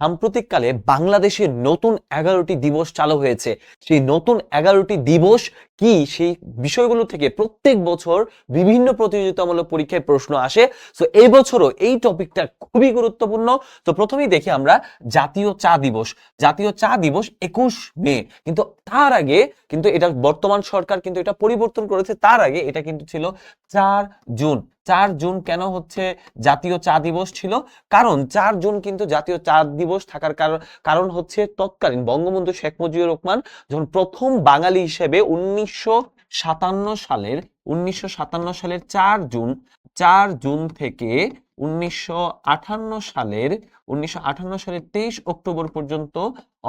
সাম্প্রতিককালে বাংলাদেশে নতুন এগারোটি দিবস চালু হয়েছে। সেই নতুন এগারোটি দিবস কি সেই বিষয়গুলো থেকে প্রত্যেক বছর বিভিন্ন প্রতিযোগিতামূলক পরীক্ষায় প্রশ্ন আসে। তো এই বছরও এই টপিকটা খুবই গুরুত্বপূর্ণ। তো প্রথমেই দেখি আমরা জাতীয় চা দিবস। জাতীয় চা দিবস একুশ মে। কিন্তু তার আগে কিন্তু এটা বর্তমান সরকার কিন্তু এটা পরিবর্তন করেছে। তার আগে এটা কিন্তু ছিল চার জুন। চার জুন কেন হচ্ছে জাতীয় চা দিবস ছিল? কারণ চার জুন কিন্তু জাতীয় চা দিবস থাকার কারণ হচ্ছে তৎকালীন বঙ্গবন্ধু শেখ মুজিবুর রহমান যখন প্রথম বাঙালি হিসেবে উনিশশো সাতান্ন সালের, উনিশশো সাতান্ন সালের চার জুন চার জুন থেকে উনিশশো আঠান্ন সালের, উনিশশো আঠান্ন সালের তেইশ অক্টোবর পর্যন্ত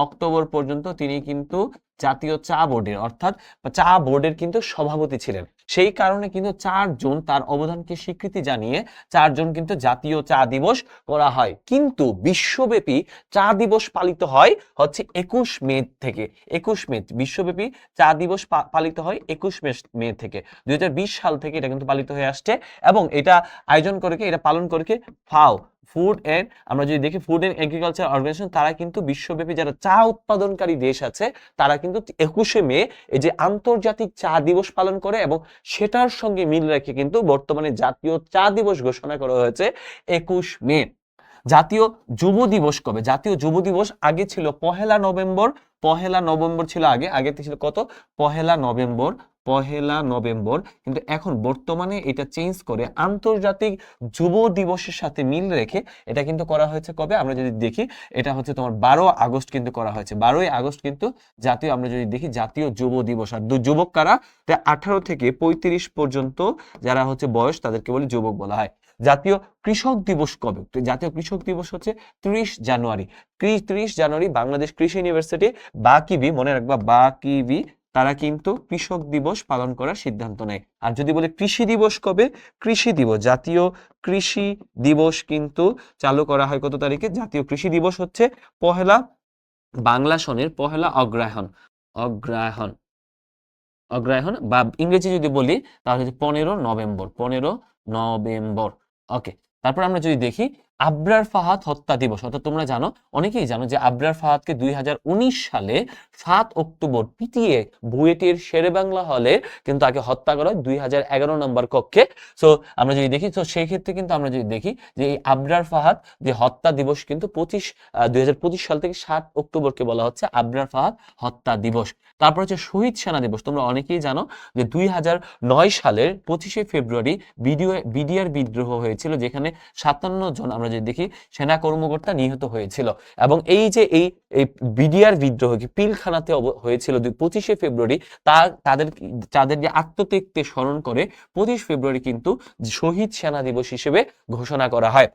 অক্টোবর পর্যন্ত তিনি কিন্তু জাতীয় চা বোর্ডের অর্থাৎ চা বোর্ডের কিন্তু সভাপতি ছিলেন। সেই কারণে কিন্তু চার জুন তার অবদানকে স্বীকৃতি জানিয়ে চার জুন কিন্তু জাতীয় চা দিবস করা হয়। কিন্তু বিশ্বব্যাপী চা দিবস পালিত হয় হচ্ছে একুশ মে থেকে। একুশ মে বিশ্বব্যাপী চা দিবস পালিত হয় একুশ মে মে থেকে। দুই হাজার বিশ সাল থেকে এটা কিন্তু পালিত হয়ে আসছে এবং এটা আয়োজন করে কে, এটা পালন করে কে? ফাও। ফুড এন্ড আমরা যদি দেখি ফুড এন্ড এগ্রিকালচার অর্গানাইজেশন তারা কিন্তু বিশ্বব্যাপী যারা চা উৎপাদনকারী দেশ আছে, তারা কিন্তু একুশে মে এই যে আন্তর্জাতিক চা দিবস পালন করে এবং সেটার সঙ্গে মিল রেখে কিন্তু বর্তমানে জাতীয় চা দিবস ঘোষণা করা হয়েছে একুশ মে। জাতীয় যুব দিবস কবে? জাতীয় যুব দিবস আগে ছিল পহেলা নভেম্বর পহেলা নভেম্বর ছিল আগে আগে ছিল কত? পহেলা নভেম্বর পহেলা নভেম্বর, কিন্তু এখন বর্তমানে এটা চেঞ্জ করে আন্তর্জাতিক যুব দিবসের সাথে মিল রেখে এটা কিন্তু করা হয়েছে কবে? আমরা যদি দেখি, এটা হচ্ছে তোমার বারো আগস্ট কিন্তু করা হয়েছে। বারোই আগস্ট কিন্তু জাতীয়, আমরা যদি দেখি, জাতীয় যুব দিবস। আর যুবক কারা? আঠারো থেকে পঁয়ত্রিশ পর্যন্ত যারা হচ্ছে বয়স, তাদেরকে বলে যুবক বলা হয়। জাতীয় কৃষক দিবস কবে? জাতীয় কৃষক দিবস হচ্ছে ত্রিশ জানুয়ারি। ত্রিশ জানুয়ারি বাংলাদেশ কৃষি ইউনিভার্সিটি বাকিবি মনে রাখবা বাকিবি তারা কিন্তু কৃষক দিবস পালন করার সিদ্ধান্ত নেয়। আর যদি বলে কৃষি দিবস কবে? কৃষি দিবস। জাতীয় কৃষি দিবস কিন্তু চালু করা হয় কত তারিখে? জাতীয় কৃষি দিবস হচ্ছে পহেলা বাংলা সনের পহেলা অগ্রহায়ণ। অগ্রহায়ণ। অগ্রহায়ণ বা ইংরেজি যদি বলি তাহলে পনেরো নভেম্বর। পনেরো নভেম্বর। ওকে। তারপর আমরা যদি দেখি আবরার ফাহাদ হত্যা দিবস। অর্থাৎ তোমরা জানো, অনেকেই জানো যে আবরার ফাহাদকে দুই সালে সাত অক্টোবর পিটিয়ে বুয়েটের শেরে বাংলা হলে কিন্তু তাকে হত্যা করা হয় দুই নম্বর কক্ষে। সো আমরা যদি দেখি তো সেই ক্ষেত্রে কিন্তু আমরা যদি দেখি যে এই আবরার ফাহাদ যে হত্যা দিবস কিন্তু পঁচিশ দুই সাল থেকে সাত অক্টোবরকে বলা হচ্ছে আবরার ফাহাদ হত্যা দিবস। তারপর হচ্ছে শহীদ সেনা দিবস। তোমরা অনেকেই জানো যে দুই হাজার নয় সালের পঁচিশে ফেব্রুয়ারি বিডিও, বিডিআর বিদ্রোহ হয়েছিল, যেখানে সাতান্ন জন আমরা যদি দেখি সেনা কর্মকর্তা নিহত হয়েছিল। এবং এই যে এই বিডিআর বিদ্রোহ কি পিলখানাতে হয়েছিল পঁচিশে ফেব্রুয়ারি, তা, তাদের তাদের যে আত্মত্যাগকে স্মরণ করে পঁচিশ ফেব্রুয়ারি কিন্তু শহীদ সেনা দিবস হিসেবে ঘোষণা করা হয়।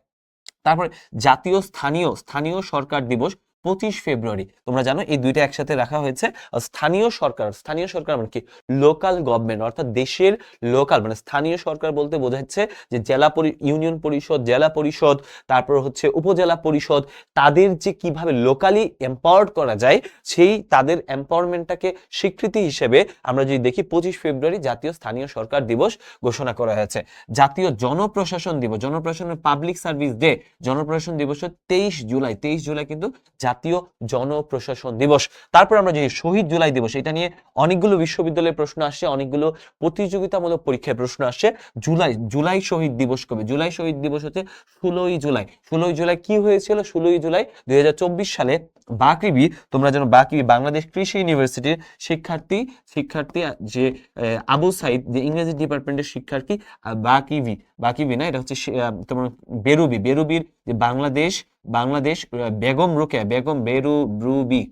তারপরে জাতীয় স্থানীয় স্থানীয় সরকার দিবস পঁচিশ ফেব্রুয়ারি। তোমরা জানো এই দুইটা একসাথে রাখা হয়েছে। স্থানীয় সরকার স্থানীয় সরকার মানে কি? লোকাল গভর্নমেন্ট অর্থাৎ দেশের লোকাল মানে স্থানীয় সরকার বলতে বোঝাচ্ছে যে জেলা ইউনিয়ন পরিষদ, জেলা পরিষদ, তারপর হচ্ছে উপজেলা পরিষদ, তাদের যে কীভাবে লোকালি এম্পাওয়ার্ড করা যায়, সেই তাদের এম্পাওয়ারমেন্টটাকে স্বীকৃতি হিসেবে আমরা যদি দেখি, পঁচিশ ফেব্রুয়ারি জাতীয় স্থানীয় সরকার দিবস ঘোষণা করা হয়েছে। জাতীয় জনপ্রশাসন দিবস, জনপ্রশাসনের পাবলিক সার্ভিস ডে জনপ্রশাসন দিবস তেইশ জুলাই। তেইশ জুলাই কিন্তু জাতীয় জনপ্রশাসন দিবস। তারপর আমরা যে শহীদ জুলাই দিবস, এটা নিয়ে অনেকগুলো বিশ্ববিদ্যালয়ের প্রশ্ন আসছে, অনেকগুলো প্রতিযোগিতামূলক পরীক্ষায় প্রশ্ন আসছে। জুলাই জুলাই শহীদ দিবস কবে? জুলাই শহীদ দিবস হচ্ছে ষোলোই জুলাই। ষোলোই জুলাই কি হয়েছিল? ষোলোই জুলাই দুই হাজার চব্বিশ সালে বাকৃবি তোমরা যেন বাকৃবি বাংলাদেশ কৃষি ইউনিভার্সিটির শিক্ষার্থী শিক্ষার্থী যে আবু সাইদ, যে ইংরেজি ডিপার্টমেন্টের শিক্ষার্থী বাকিবি বাকিবি না, এটা হচ্ছে তোমার বেরুবি। বেরুবির যে বাংলাদেশ বাংলাদেশ বেগম রোকেয়া, বেগম বেরু ব্রুবি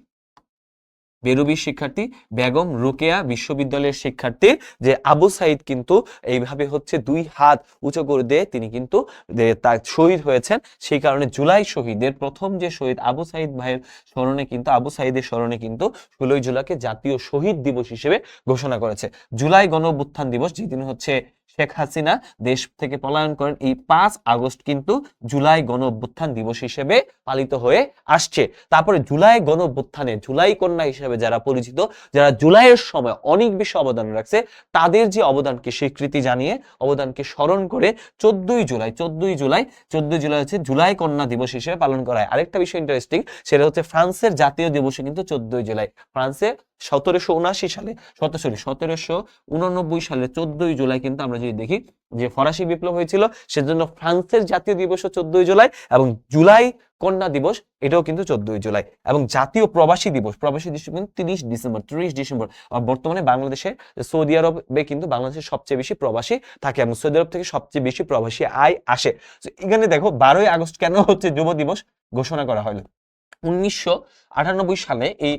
বেরুবির শিক্ষার্থী, বেগম রোকেয়া বিশ্ববিদ্যালয়ের শিক্ষার্থী যে আবু সাইদ কিন্তু এইভাবে হচ্ছে দুই হাত উঁচু করে দিয়ে তিনি কিন্তু তার শহীদ হয়েছেন। সেই কারণে জুলাই শহীদের প্রথম যে শহীদ আবু সাইদ ভাইয়ের স্মরণে কিন্তু, আবু সাইদের স্মরণে কিন্তু ষোলোই জুলাইকে জাতীয় শহীদ দিবস হিসেবে ঘোষণা করেছে। জুলাই গণ দিবস যেদিন হচ্ছে শেখ হাসিনা দেশ থেকে পলায়ন করেন। এই পাঁচ আগস্ট কিন্তু জুলাই গণ অভ্যুত্থান দিবস হিসেবে পালিত হয়ে আসছে। তারপরে জুলাই গণ অভ্যুত্থানে জুলাই কন্যা হিসেবে যারা পরিচিত, যারা জুলাইয়ের সময় অনেক বেশি অবদান রাখছে, তাদের যে অবদানকে স্বীকৃতি জানিয়ে, অবদানকে স্মরণ করে চোদ্দই জুলাই চোদ্দই জুলাই চোদ্দই জুলাই হচ্ছে জুলাই কন্যা দিবস হিসেবে পালন করা হয়। আরেকটা বিষয় ইন্টারেস্টিং সেটা হচ্ছে ফ্রান্সের জাতীয় দিবসে কিন্তু চোদ্দই জুলাই, ফ্রান্সে সতেরোশো উনআশি সালে, সতেরো সরি সতেরোশো উননব্বই সালে চোদ্দই জুলাই কিন্তু আমরা যদি দেখি যে ফরাসি বিপ্লব হয়েছিল, সেজন্য ফ্রান্সের জাতীয় দিবসও চোদ্দই জুলাই এবং জুলাই কন্যা দিবস এটাও কিন্তু চোদ্দই জুলাই এবং জাতীয় প্রবাসী দিবস প্রবাসী দিবস কিন্তু তিরিশ ডিসেম্বর তিরিশ ডিসেম্বর। বর্তমানে বাংলাদেশে, সৌদি আরবে কিন্তু বাংলাদেশের সবচেয়ে বেশি প্রবাসী থাকে এবং সৌদি আরব থেকে সবচেয়ে বেশি প্রবাসী আয় আসে। এখানে দেখো বারোই আগস্ট কেন হচ্ছে যুব দিবস? ঘোষণা করা হলো। উনিশশো আটানব্বই সালে এই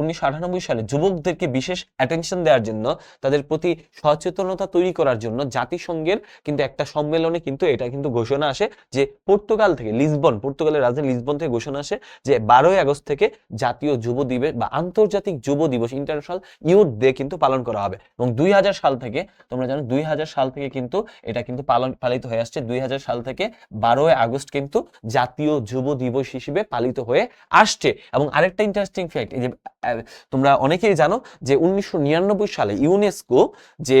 উনিশশো আটানব্বই সালে যুবকদেরকে বিশেষ অ্যাটেনশন দেওয়ার জন্য, তাদের প্রতি সচেতনতা তৈরি করার জন্য জাতিসংঘের কিন্তু একটা সম্মেলনে কিন্তু এটা কিন্তু ঘোষণা আসে যে পর্তুগাল থেকে, লিসবন, পর্তুগালের রাজধানী লিসবন থেকে ঘোষণা আসে যে বারোই আগস্ট থেকে জাতীয় যুব দিবস বা আন্তর্জাতিক যুব দিবস ইন্টারন্যাশনাল ইউথ ডে কিন্তু পালন করা হবে। এবং দুই হাজার সাল থেকে, তোমরা জানো দুই হাজার সাল থেকে কিন্তু এটা কিন্তু পালন, পালিত হয়ে আসছে। দুই হাজার সাল থেকে বারোই আগস্ট কিন্তু জাতীয় যুব দিবস হিসেবে পালিত হয়ে আসছে। এবং আরেকটা ইন্টারেস্টিং ফ্যাক্ট এই যে তোমরা অনেকেই জানো যে উনিশশো নিরানব্বই সালে ইউনেস্কো যে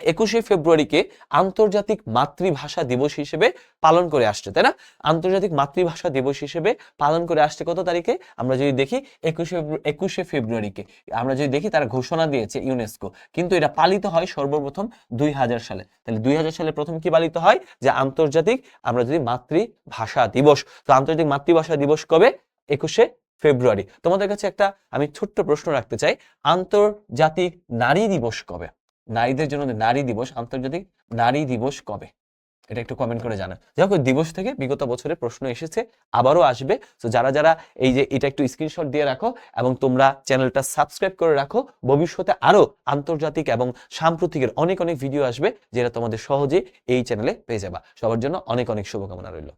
একুশে ফেব্রুয়ারিকে আন্তর্জাতিক মাতৃভাষা দিবস হিসেবে পালন করে আসছে, তাই না? আন্তর্জাতিক মাতৃভাষা দিবস হিসেবে পালন করে আসছে কত তারিখে? আমরা যদি দেখি, একুশে একুশে ফেব্রুয়ারিকে, আমরা যদি দেখি তারা ঘোষণা দিয়েছে ইউনেস্কো, কিন্তু এটা পালিত হয় সর্বপ্রথম দুই হাজার সালে। তাহলে দুই হাজার সালে প্রথম কি পালিত হয়? যে আন্তর্জাতিক, আমরা যদি মাতৃভাষা দিবস, তো আন্তর্জাতিক মাতৃভাষা দিবস কবে? একুশে ফেব্রুয়ারি। তোমাদের কাছে একটা, আমি ছোট্ট প্রশ্ন রাখতে চাই, আন্তর্জাতিক নারী দিবস কবে? নারীদের জন্য নারী দিবস, আন্তর্জাতিক নারী দিবস কবে? এটা একটু কমেন্ট করে জানা যাই হোক দিবস থেকে বিগত বছরে প্রশ্ন এসেছে, আবারও আসবে। তো যারা যারা এই যে এটা একটু স্ক্রিনশট দিয়ে রাখো এবং তোমরা চ্যানেলটা সাবস্ক্রাইব করে রাখো, ভবিষ্যতে আরও আন্তর্জাতিক এবং সাম্প্রতিকের অনেক অনেক ভিডিও আসবে, যেটা তোমাদের সহজে এই চ্যানেলে পেয়ে যাবা। সবার জন্য অনেক অনেক শুভকামনা রইল।